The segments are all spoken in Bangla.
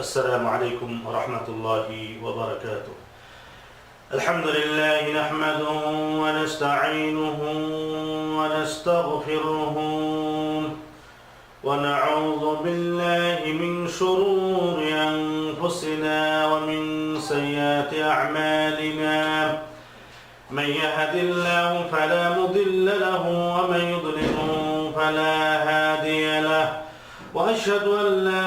السلام عليكم ورحمة الله وبركاته. الحمد لله نحمده ونستعينه ونستغفره ونعوذ بالله من شرور أنفسنا ومن سيئات أعمالنا. من يهد الله فلا مضل له ومن يضلل فلا هادي له. وأشهد أن لا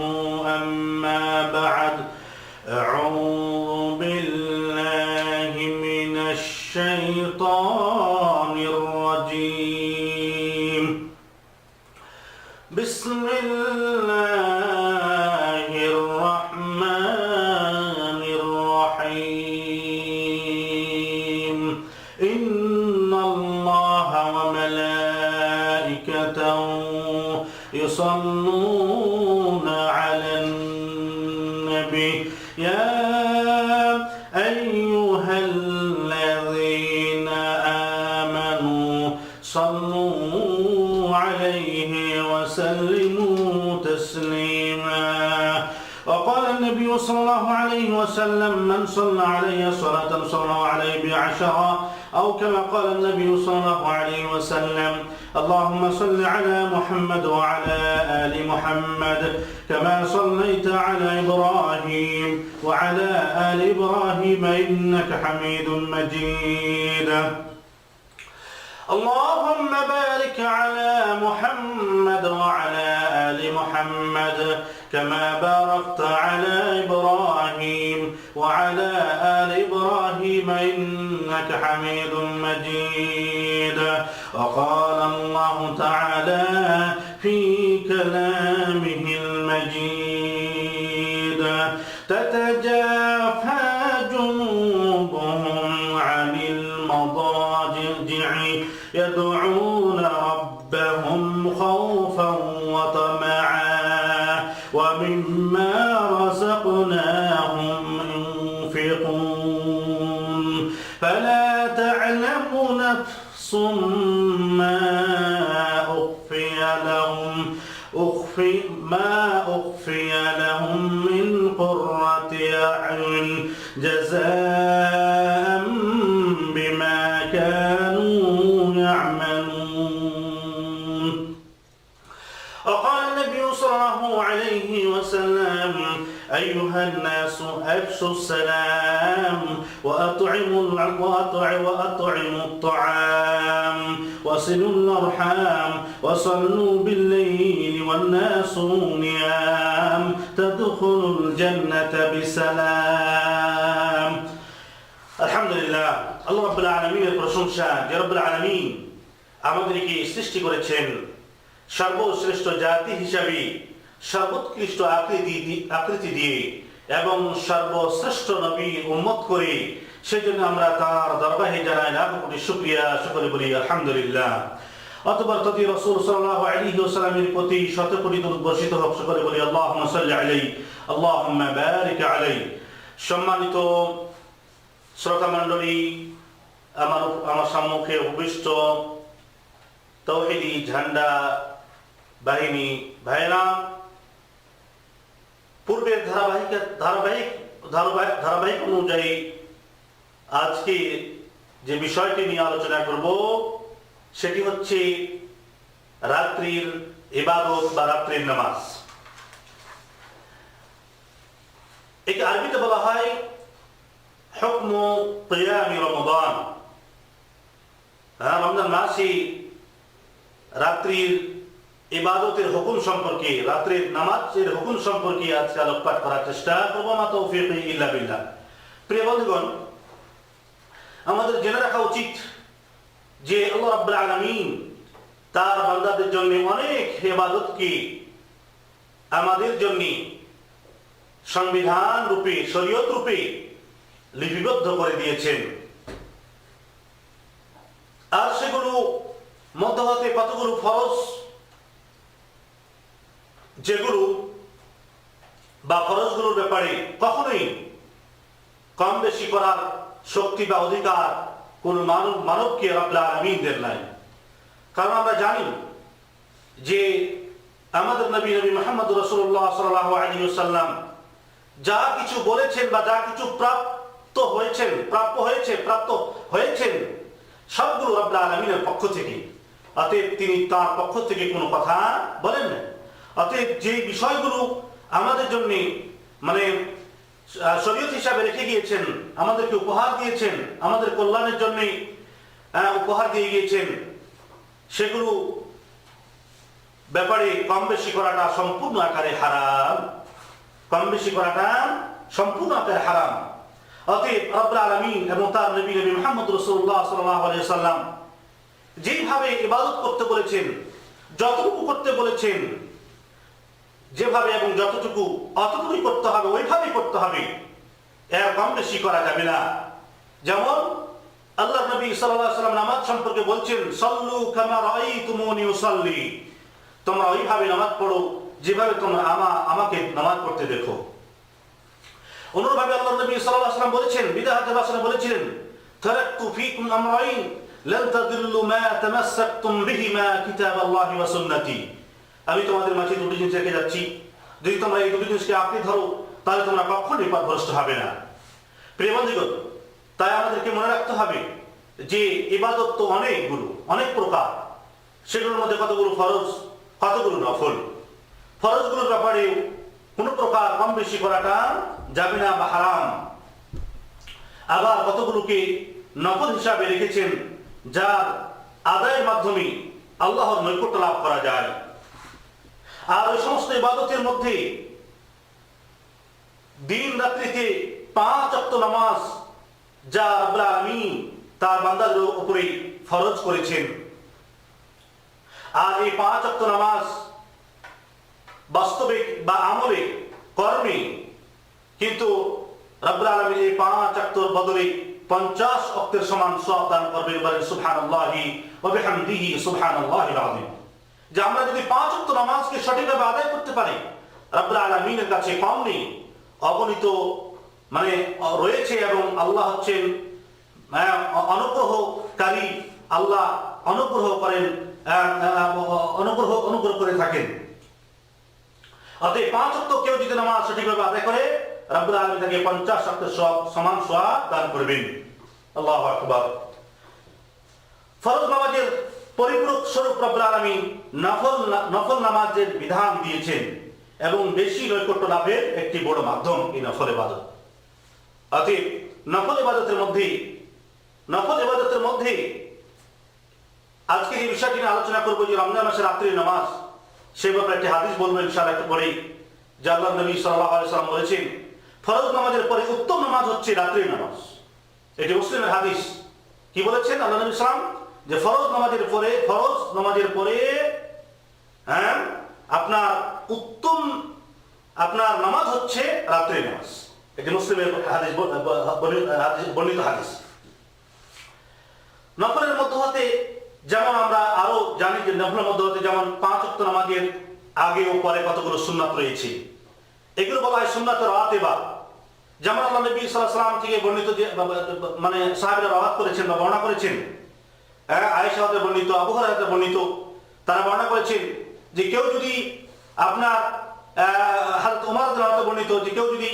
يصلون على النبي يا أيها الذين آمنوا صلوا عليه وسلموا تسليما. وقال النبي صلى الله عليه وسلم من صلى علي صلاة صلى عليه بعشرة أو كما قال النبي صلى الله عليه وسلم اللهم صل على محمد وعلى آل محمد كما صليت على إبراهيم وعلى آل إبراهيم إنك حميد مجيد. اللهم بارك على محمد وعلى آل محمد كما باركت على إبراهيم. وعلى آل إبراهيم إنك حميد مجيد. وقال الله تعالى في كلامه المجيد تتجافى جنوبهم عن المضاجع يدعون ربهم خوفا عليه وسلم أيها الناس أفشوا السلام وأطعموا وأطعموا وأطعموا الطعام وصلوا الأرحام وصلوا بالليل والناس نيام تدخلوا الجنة بسلام আলহামদুলিল্লাহ আল্লাহ রাব্বুল আলামিনের প্রশংসা যে রব্বুল আলামিন আমাদেরকে সৃষ্টি করেছেন সর্বশ্রেষ্ঠ জাতি হিসাবে সর্বোৎকৃষ্ট আকৃতি আকৃতি দিয়ে এবং সর্বশ্রেষ্ঠ নবী উম্মত করে, সেজন্য আমরা তার দরবারে জানাই লাখ কোটি শুকরিয়া, সকলে বলি আলহামদুলিল্লাহ। অতবার ততি রসুল সাল্লাল্লাহু আলাইহি ওয়াসাল্লামের প্রতি শত কোটি দরুদ বর্ষিত হোক, সকলে বলি আল্লাহুম্মা সাল্লি আলাইহি, আল্লাহুম্মা বারিক আলাইহি। সম্মানিত শ্রোতা মণ্ডলী আমার আমার সম্মুখে উপবিষ্ট তৌহিদি ঝান্ডা বাহিনী ভাইরা পূর্বের ধারাবাহিক ধারাবাহিক ধারাবাহিক ধারাবাহিক অনুযায়ী আজকে যে বিষয়টি নিয়ে আলোচনা করব, সেটি হচ্ছে রাত্রির ইবাদত বা রাত্রির নামাজ। একে আরবিতে বলা হয় হুকম কিয়ামি রমাদান। হ্যাঁ রমজান মাসে রাত্রির ইবাদতের হুকুম সম্পর্কে, রাত্রির নামাজের হুকুম সম্পর্কে আজকে আলোকপাত করার চেষ্টা করব মা তৌফিক ইল্লা বিল্লাহ। প্রিয় বন্ধুগণ, আমাদের জেনে রাখা উচিত যে আল্লাহ রাব্বুল আলামিন তার বান্দাদের জন্য অনেক ইবাদতকে আমাদের জন্য সংবিধান রূপে, শরীয়ত রূপে লিপিবদ্ধ করে দিয়েছেন। আর সেগুলো মধ্য হতে কতগুলো ফরজ যেগুলো বা ফরজগুলোর ব্যাপারে কখনোই কম বেশি করার শক্তি বা অধিকার কোন মানব মানবকে রব্লা আলমিনদের নাই। কারণ আমরা জানি যে আমাদের নবী নবী মোহাম্মদ রসুল্লাহ সাল্লাহ আলী সাল্লাম যা কিছু বলেছেন বা যা কিছু প্রাপ্ত হয়েছেন, প্রাপ্য হয়েছে, প্রাপ্ত হয়েছেন, সবগুলো রব্লা আলমিনের পক্ষ থেকে। অতএব তিনি তার পক্ষ থেকে কোনো কথা বলেন না অতএব যে বিষয়গুলো আমাদের জন্য মানে শরীয়ত হিসাবে রেখে গিয়েছেন, আমাদেরকে উপহার দিয়েছেন, আমাদের কল্যাণের জন্য উপহার দিয়ে গিয়েছেন, সেগুলো ব্যাপারে কম বেশি করাটা সম্পূর্ণ আকারে হারাম। কম বেশি করাটা সম্পূর্ণ আকারে হারাম। অতএব রব্বুল আলামিন এবং তার নবী নবী মুহাম্মদ আলাইহি সাল্লাম যেভাবে ইবাদত করতে বলেছেন, যতটুকু করতে বলেছেন যেভাবে এবং যতটুকু, অতটুকুই করতে হবে, ওইভাবেই করতে হবে। এর কম বেশি করা যাবে না। যেমন আল্লাহ নবী সাল্লাম নামাজ সম্পর্কে বলছেন, সল্লু কামা রাআইতুমুনি উসাল্লি। তোমরা ওইভাবে নামাজ পড়ো, যেভাবে তোমরা আমা, আমাকে নামাজ পড়তে দেখো। অনুরূপভাবে আল্লাহ নবী সাল্লাম বলেছেন, বিদাহাতে বাসনে বলেছিলেন, তারাকতু ফীকুম আমরাইন, লান তাদিল্লু মা তামাসসাকতুম বিহিমা কিতাবাল্লাহি ওয়া সুন্নতি। আমি তোমাদের মাঝে দুটি জিনিস রেখে যাচ্ছি। যদি তোমরা এই দুটি জিনিসকে আঁকড়ে ধরো, তাহলে তোমরা কখনোই পথভ্রষ্ট হবে না? প্রিয় তাই আমাদেরকে মনে রাখতে হবে যে ইবাদত তো অনেকগুলো অনেক প্রকার। সেগুলোর মধ্যে কতগুলো ফরজ, কতগুলো নফল? ফরজগুলোর ব্যাপারে কোনো প্রকার কম বেশি করাটা যাবে না বা হারাম। আবার কতগুলোকে নফল হিসাবে রেখেছেন, যার আদায়ের মাধ্যমে আল্লাহর নৈকট্য লাভ করা যায়? আর ওই সমস্ত ইবাদতের মধ্যে দিন রাত্রিতে পাঁচ অক্ত নামাজ যা রব্বুল আলামিন তার বান্দাদের উপরে ফরজ করেছেন। আর এই পাঁচ অক্ত নামাজ বাস্তবিক বা আমলে কর্মে কিন্তু রব্বুল আলামিন এই পাঁচ অক্তর বদলে পঞ্চাশ অক্তের সমান সব দান করবেন বলেন সুবহানাল্লাহি ওয়া বিহামদিহি সুবহানাল্লাহিল আযীম। যে আমরা যদি পাঁচ অক্ত নামাজকে সঠিকভাবে আদায় করতে পারি, রব্বুল কাছে কম নেই। অগণিত মানে রয়েছে এবং আল্লাহ হচ্ছেন অনুগ্রহকারী। আল্লাহ অনুগ্রহ করেন অনুগ্রহ অনুগ্রহ করে থাকেন। অতএব পাঁচ কেউ যদি নামাজ সঠিকভাবে আদায় করে, রব্বুল আলমী তাকে পঞ্চাশ সব, সমান সোয়া দান করবেন। আল্লাহ আকবার। ফরজ নামাজের পরিপূরক স্বরূপ রব্বুল আলমী নফল নফল নামাজের বিধান দিয়েছেন এবং বেশি নৈকট্য লাভের একটি বড় মাধ্যম এই নফল ইবাদত। অতএব নফল ইবাদতের মধ্যে, নফল ইবাদতের মধ্যে আজকে এই বিষয়টি নিয়ে আলোচনা করব যে রমজান মাসের রাত্রি নামাজ, সে ব্যাপারে একটি হাদিস বলব ইনশাআল্লাহ একটু পরেই, যে আল্লাহ নবী সাল্লাম বলেছেন, ফরজ নামাজের পরে উত্তম নামাজ হচ্ছে রাত্রির নামাজ। এটি মুসলিমের হাদিস। কি বলেছেন আল্লাহ নবী সাল্লাম যে ফরজ নামাজের পরে, ফরজ নামাজের পরে হ্যাঁ আপনার উত্তম, আপনার নামাজ হচ্ছে রাত্রি নামাজ। এটি মুসলিমের হাদিস বর্ণিত হাদিস নফলের মধ্য হতে যেমন আমরা আরও জানি যে নফলের মধ্য হতে যেমন পাঁচ অক্ত নামাজের আগে ও পরে কতগুলো সুন্নাত রয়েছে। এগুলো বলা হয় সুন্নাতের রাতেবা যেমন আল্লাহ নবী আলাইহি সাল্লাম থেকে বর্ণিত যে বা- বা- মানে সাহাবীরা রাওয়াত করেছেন বা বর্ণনা করেছেন হ্যাঁ আয়েশা হতে বর্ণিত, আবু হতে বর্ণিত। তারা বর্ণনা করেছেন যে কেউ যদি আপনার হাজরত উমর হতে বর্ণিত, যে কেউ যদি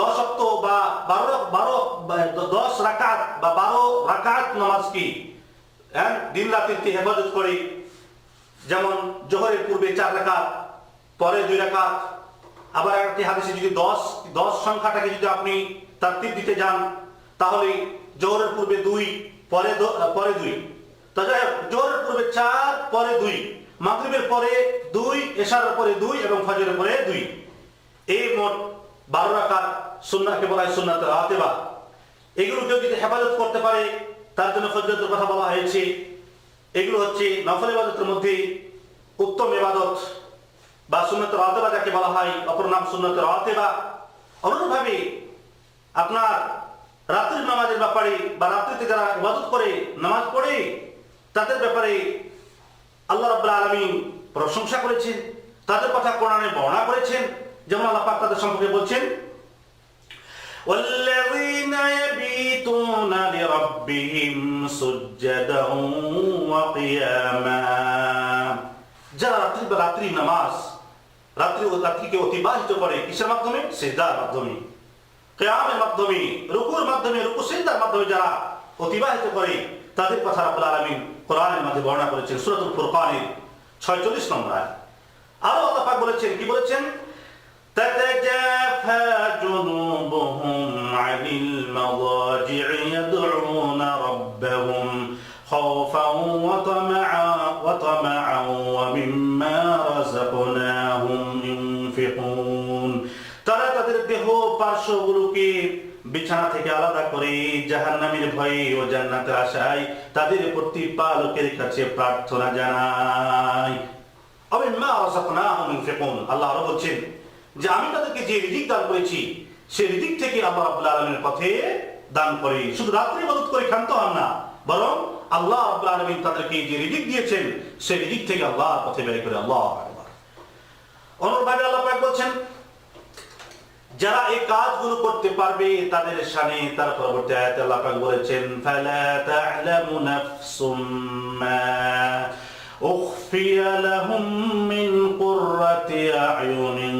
দশ অক্ত বা বারো বারো, দশ রাকাত বা বারো রাকাত নামাজ কি হ্যাঁ দিন রাত্রিতে হেফাজত করে? যেমন জোহরের পূর্বে চার রাকাত পরে দুই রাকাত, আবার একটি হাদিসে যদি দশ দশ সংখ্যাটাকে যদি আপনি তারতিব দিতে যান, তাহলে জোহরের পূর্বে দুই, পরে পরে দুই। জোহরের পূর্বে চার, পরে দুই। মাগরিবের পরে দুই, এশারের পরে দুই এবং ফজরের পরে দুই। এই মোট বারো রাকাত সুন্নাহকে বলা হয় সুন্নাত রাতেবা এগুলো কেউ যদি হেফাজত করতে পারে, তার জন্য ফজরতের কথা বলা হয়েছে। এগুলো হচ্ছে নফল ইবাদতের মধ্যে উত্তম ইবাদত বা সুন্নত রাতেবা যাকে বলা হয়, অপর নাম সুন্নত রাতেবা অনুরূপভাবে আপনার রাত্রির নামাজের ব্যাপারে বা রাত্রিতে যারা ইবাদত করে, নামাজ পড়ে তাদের ব্যাপারে আল্লাহ রাব্বুল আলামিন প্রশংসা করেছেন তাদের কথা কোরআনে বর্ণনা করেছেন যেমন আল্লাহ পাক তাদের সম্পর্কে বলছেন والذين لربهم سجدا وقياما যারা রাত্রি বা রাত্রি নামাজ রাত্রি ও রাত্রিকে অতিবাহিত করে কিসের মাধ্যমে সেজদার মাধ্যমে কেয়ামের মাধ্যমে রুকুর মাধ্যমে রুকু সেজদার মাধ্যমে যারা অতিবাহিত করে তাদের কথা রাব্বুল আলামিন কোরআনের মধ্যে বর্ণনা করেছেন সূরাতুল ফুরকানের 46 নম্বর আয়াত আরো আল্লাহ পাক বলেছেন কি বলেছেন تتجافى جنوبهم عن المضاجع يدعون ربهم خوفا وطمعا وطمعا ومما رزقناهم ينفقون তারা তাদের দেহ পার্শ্বগুলোকে বিছানা থেকে আলাদা করে জাহান্নামের ভয়ে ও জান্নাতের আশায় তাদের প্রতিপালকের কাছে প্রার্থনা ইউনফিকুন আল্লাহ বলছেন যে, আমি তাদেরকে যে রিজিক দান করেছি সেই রিজিক থেকে আল্লাহ রাব্বুল আলামিনের পথে দান করে। শুধু রাত্রি ইবাদত করে ক্ষান্ত হন না, বরং আল্লাহ রাব্বুল আলামিন তাদেরকে যে রিজিক দিয়েছেন সেই রিজিক থেকে আল্লাহর পথে ব্যয় করে আল্লাহ অনুরূপভাবে আল্লাহ পাক বলছেন যারা এই কাজগুলো করতে পারবে তাদের শানে তার পরবর্তী আয়াতে আল্লাহ পাক বলেছেন, ফালা তা'লামু নাফসুম মা উখফিയ লাহুম মিন কুররাতি আ'য়ুনিন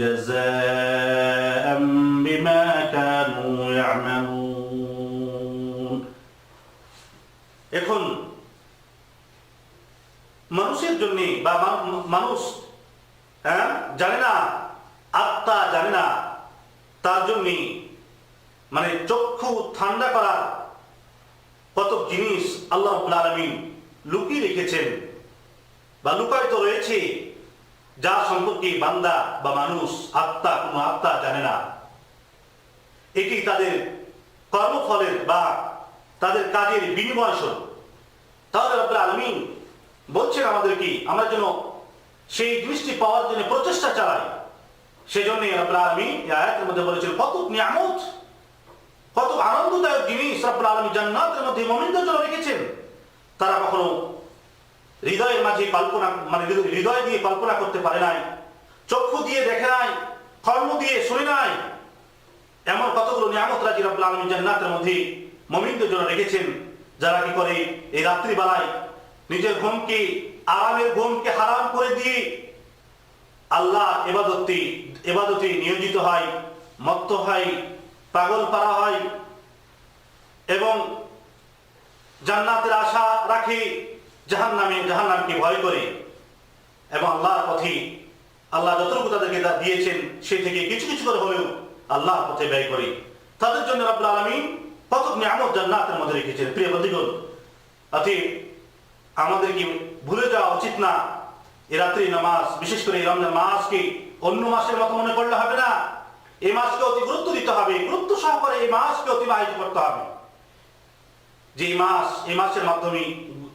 জাযাআম বিমা কানু ইয়া'মালুন. এখন, মানুষের জন্য বা মানুষ হ্যাঁ জানে না, আত্মা জানে না তার জন্য মানে চক্ষু ঠান্ডা করা কত জিনিস আল্লাহ আলামিন লুকিয়ে রেখেছেন বা লুকায়িত রয়েছে যা সম্পর্কে বান্দা বা মানুষ আত্মা কোনো আত্মা জানে না। এটি তাদের কর্মফলের বা তাদের কাজের বিনিময় স্বরূপ তাহলে রব্বুল আলামিন বলছেন আমাদের কি আমরা যেন সেই জিনিসটি পাওয়ার জন্য প্রচেষ্টা চালাই। সেজন্য রব্বুল আলামিন এই আয়াতের মধ্যে বলেছেন কত নিয়ামত। কত আনন্দদায়ক জিনিস রব্বুল আলামিন জান্নাতের মধ্যে মুমিনদের জন্য রেখেছেন। তারা কখনো হৃদয়ের মাঝে কল্পনা মানে হৃদয়- দিয়ে কল্পনা করতে পারে নাই, চক্ষু দিয়ে দেখে নাই, কর্ম দিয়ে শুনে নাই। এমন কতগুলো নিয়ামত রাজি রব্বুল আলামিন জান্নাতের মধ্যে মুমিনদের জন্য রেখেছেন, যারা কি করে এই রাত্রিবেলায় নিজের ঘুমকে, আরামের ঘুমকে হারাম করে দিয়ে আল্লাহ এবাদতি এবাদতে নিয়োজিত হয়, মত্ত হয় পাগল পারা হয় এবং জান্নাতের আশা রাখে জাহান্নামে জাহান্নামকে ভয় করে এবং আল্লাহর পথে আল্লাহ যতটুকু তাদেরকে যা দিয়েছেন, সে থেকে কিছু কিছু করে হলেও আল্লাহর পথে ব্যয় করে। তাদের জন্য রব্বুল আলামিন কত নিয়ামত জান্নাতের মধ্যে রেখেছেন। প্রিয় বন্ধুগণ, অতএব আমাদেরকে ভুলে যাওয়া উচিত না। এ রাত্রি নামাজ, বিশেষ করে এই রমজান মাসকে অন্য মাসের মতো মনে করলে হবে না। এই মাসকে অতি গুরুত্ব দিতে হবে, গুরুত্ব সহকারে এই মাসকে অতিবাহিত করতে হবে। যে এই মাস এই মাসের মাধ্যমে,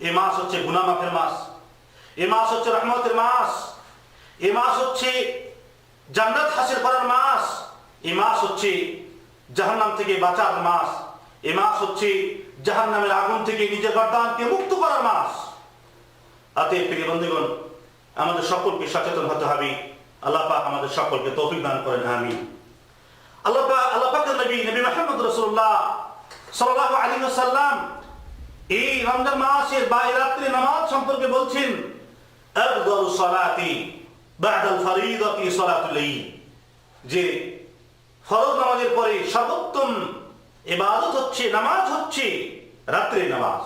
এ মাস হচ্ছে গুনামাফের মাস, এ মাস হচ্ছে রহমতের মাস, এ মাস হচ্ছে জান্নাত হাসিল করার মাস, এ মাস হচ্ছে জাহান্নাম থেকে বাঁচার মাস, এ মাস হচ্ছে জাহান্নামের আগুন থেকে নিজের গর্দানকে মুক্ত করার মাস। আতে প্রিয় বন্ধুগণ, আমাদের সকলকে সচেতন হতে হবে। আল্লাহ আমাদের সকলকে তৌফিক দান করেন, আমিন। আল্লাহ পাক, আল্লাহ পাকের নবী নবী মুহাম্মদ রাসূলুল্লাহ সাল্লাল্লাহু আলাইহি ওয়াসাল্লাম এই রমজান মাসের বা রাত্রি নামাজ সম্পর্কে বলছেন, আফদালু সালাতি বা'দা আল ফরিদাতি সালাতুল লাইল যে ফরজ নামাজের পরে সর্বোত্তম ইবাদত হচ্ছে, নামাজ হচ্ছে রাত্রে নামাজ।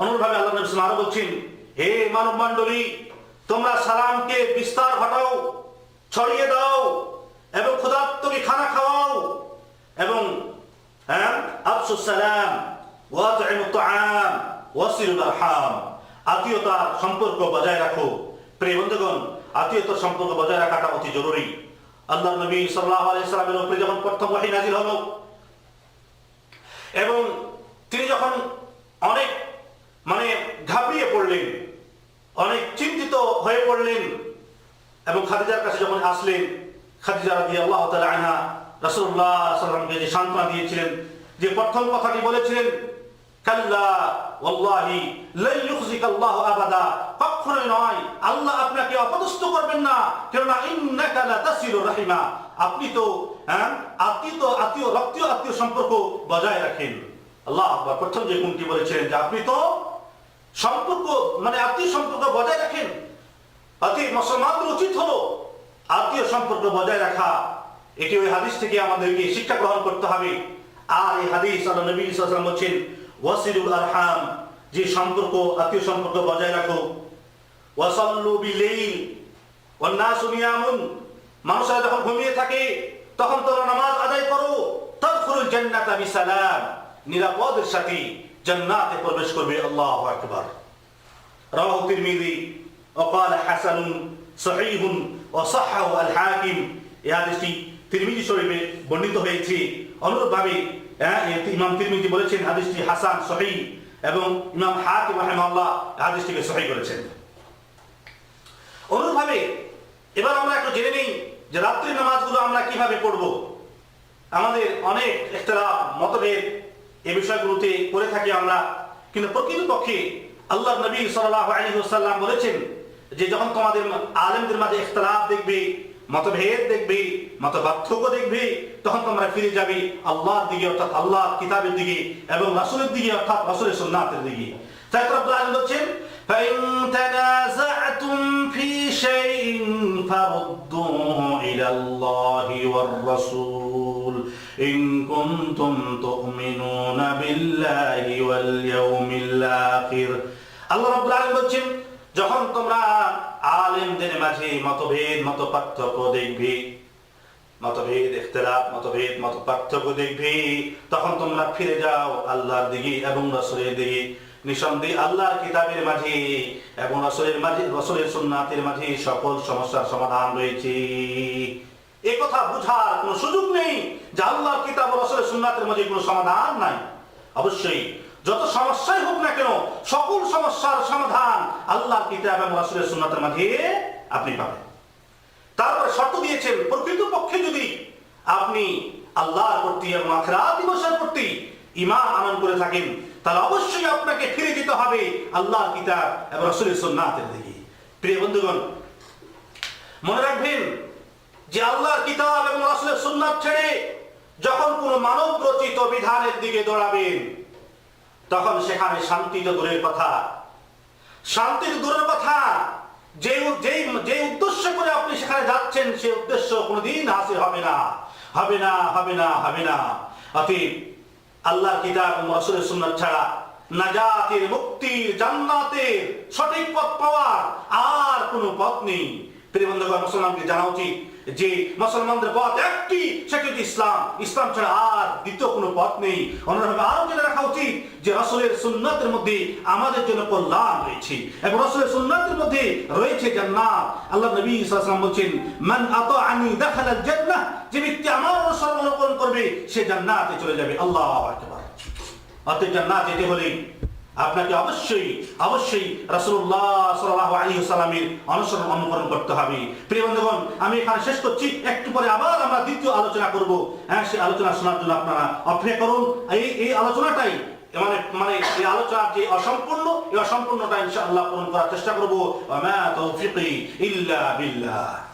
অনুরূপভাবে আল্লাহ নবী সাল্লাল্লাহু আলাইহি বলছেন, হে মানব মণ্ডলী তোমরা সালামকে বিস্তার ঘটাও ছড়িয়ে দাও এবং ক্ষুধার্তকে খানা খাওয়াও এবং হ্যাঁ আফসুস সালাম ওয়াতইমুত তাআম ওয়াসিলুল আরহাম। আত্মীয়তার সম্পর্ক বজায় রাখো। প্রিয় বন্ধুগণ, আত্মীয়তার সম্পর্ক বজায় রাখাটা অতি জরুরি। আল্লাহ নবী সাল্লাল্লাহু আলাইহি সাল্লামের উপরে যখন প্রথম ওহী নাজিল হলো, এবং তিনি যখন অনেক মানে ঘাবড়িয়ে পড়লেন, অনেক চিন্তিত হয়ে পড়লেন এবং খাদিজার কাছে যখন আসলেন, খাদিজা রাদি আল্লাহ তালা আনহা রাসূলুল্লাহ সাল্লামকে যে সান্ত্বনা দিয়েছিলেন, যে প্রথম কথাটি বলেছিলেন, কাল্লা ওয়াল্লাহি লাই ইউখজিকা আল্লাহু আবাদা কখনোই নয়, আল্লাহ আপনাকে অপদস্থ করবেন না, কেননা ইন্নাকা লা তাসিলু রাহিমা, আপনি তো হ্যাঁ আত্মীয় আত্মীয়, রক্তীয় আত্মীয় সম্পর্ক বজায় রাখেন। আল্লাহ আকবার, প্রথম যে গুণটি বলেছিলেন যে আপনি তো সম্পর্ক মানে আত্মীয় সম্পর্ক বজায় রাখেন অতি মুসলমানদের উচিত হলো আত্মীয় সম্পর্ক বজায় রাখা। এটি ওই হাদিস থেকে আমাদেরকে শিক্ষা গ্রহণ করতে হবে। আর এই হাদিস আল্লাহ নবী ইসলাম বলছেন, ওয়াসিরুল আরহাম যে সম্পর্ক, আত্মীয় সম্পর্ক বজায় রাখো। ওয়াসাল্লু বিলাইল ওয়ান ওয়ান্নাসু নিয়ামুন মানুষরা যখন ঘুমিয়ে থাকে, তখন তোমরা নামাজ আদায় করো। তাদখুলুল জান্নাতা বিসালাম নিরাপদের সাথে জান্নাতে প্রবেশ করবে আল্লাহু আকবার। রাওয়াহু তিরমিজি وقال حسن صحيح وصححه الحاكم এই হাদিসটি তিরমিজি শরীফে বর্ণিত হয়েছে অনুরূপভাবে হ্যাঁ, এ ইমাম তিরমিজি বলেছেন হাদিসটি হাসান সহিহ এবং ইমাম হাকিম রাহিমাহুল্লাহ হাদিসটিকে সহিহ করেছেন অনুরূপভাবে এবার আমরা একটু জেনে নিই যে রাত্রি নামাজগুলো আমরা কিভাবে পড়ব আমাদের অনেক একটা মতভেদ এই বিষয়গুলোতে করে থাকি আমরা কিন্তু প্রকৃতপক্ষে আল্লাহ নবী সাল্লাহ আলী সাল্লাম বলেছেন যে যখন তোমাদের আলেমদের মাঝে ইখতলাফ দেখবে মতভেদ দেখবে মত পার্থক্য দেখবে তখন তোমরা ফিরে যাবে আল্লাহর দিকে অর্থাৎ আল্লাহ কিতাবের দিকে এবং রাসূলের দিকে অর্থাৎ রাসূলের সুন্নাতের দিকে তাই তো রব্বুল আলামিন বলছেন فإن تنازعتم في شيء فردوه إلى الله والرسول إن كنتم تؤمنون بالله واليوم الآخر আল্লাহ রাব্বুল আলামিন বলছেন যখন তোমরা আলেমদের মাঝে মতভেদ মত পার্থক্য দেখবে, মতভেদ ইখতিলাফ, মতভেদ মত পার্থক্য দেখবে, তখন তোমরা ফিরে যাও আল্লাহর দিকে এবং রাসূলের দিকে। নিঃসন্দেহে আল্লাহর কিতাবের মাঝে এবং রাসূলের মাঝে, রাসূলের সুন্নাতের মাঝে সকল সমস্যার সমাধান রয়েছে। এ কথা বোঝার কোনো সুযোগ নেই যে আল্লাহর কিতাব রাসূলের সুন্নাতের মাঝে কোনো সমাধান নাই। অবশ্যই যত সমস্যাই হোক না কেন, সকল সমস্যার সমাধান আল্লাহর কিতাব এবং রাসূলের সুন্নাতের মাঝে আপনি পাবেন। তারপরে শর্ত দিয়েছেন, প্রকৃত পক্ষে যদি আপনি আল্লাহর প্রতি এবং আখরাত দিবসের প্রতি ইমান আনয়ন করে থাকেন, তাহলে অবশ্যই আপনাকে ফিরে যেতে হবে আল্লাহর কিতাব এবং রাসূলের সুন্নাতের দিকে। প্রিয় বন্ধুগণ, মনে রাখবেন যে আল্লাহর কিতাব এবং রাসূলের সুন্নাত ছেড়ে যখন কোনো মানব রচিত বিধানের দিকে দৌড়াবেন তখন সেখানে শান্তি তো দূরের কথা। শান্তির দূরের কথা, যে যেই যে উদ্দেশ্য করে আপনি সেখানে যাচ্ছেন, সে উদ্দেশ্য কোনোদিন হাসিল হবে না। হবে না হবে না হবে না। অতএব আল্লাহ কিতাব রাসূলের সুন্নাত ছাড়া নাজাতের মুক্তির জান্নাতের সঠিক পথ পাওয়ার আর কোনো পথ নেই। প্রিয় বন্ধুগণ, মুসলমানকে জানা উচিত যে মুসলমানদের পথ একটি সেটি ইসলাম। ইসলাম ছাড়া আর দ্বিতীয় কোনো পথ নেই। অন্যভাবে আরও জেনে রাখা উচিত যে রসুলের সুন্নাতের মধ্যে আমাদের জন্য কল্যাণ রয়েছে। এবং রসুলের সুন্নাতের মধ্যে রয়েছে জান্নাত। আল্লাহ নবী সাল্লাল্লাহু বলছেন, মান আতাআনি দাখালাল জান্নাহ যে ব্যক্তি আমার অনুসরণ অনুকরণ করবে, সে জান্নাতে চলে যাবে। আল্লাহু অতএব জান্নাত যেতে হলে আপনাকে অবশ্যই অবশ্যই ওয়াসাল্লামের অনুসরণ অনুকরণ করতে হবে। প্রিয় বন্ধুগণ, আমি এখানে শেষ করছি। একটু পরে আবার আমরা দ্বিতীয় আলোচনা করব। হ্যাঁ সেই আলোচনা শোনার জন্য আপনারা অপেক্ষা করুন। এই এই আলোচনাটাই মানে মানে এই আলোচনা যে অসম্পূর্ণ, এই অসম্পূর্ণটা ইনশাআল্লাহ পূরণ করার চেষ্টা করব। ইল্লা বিল্লাহ।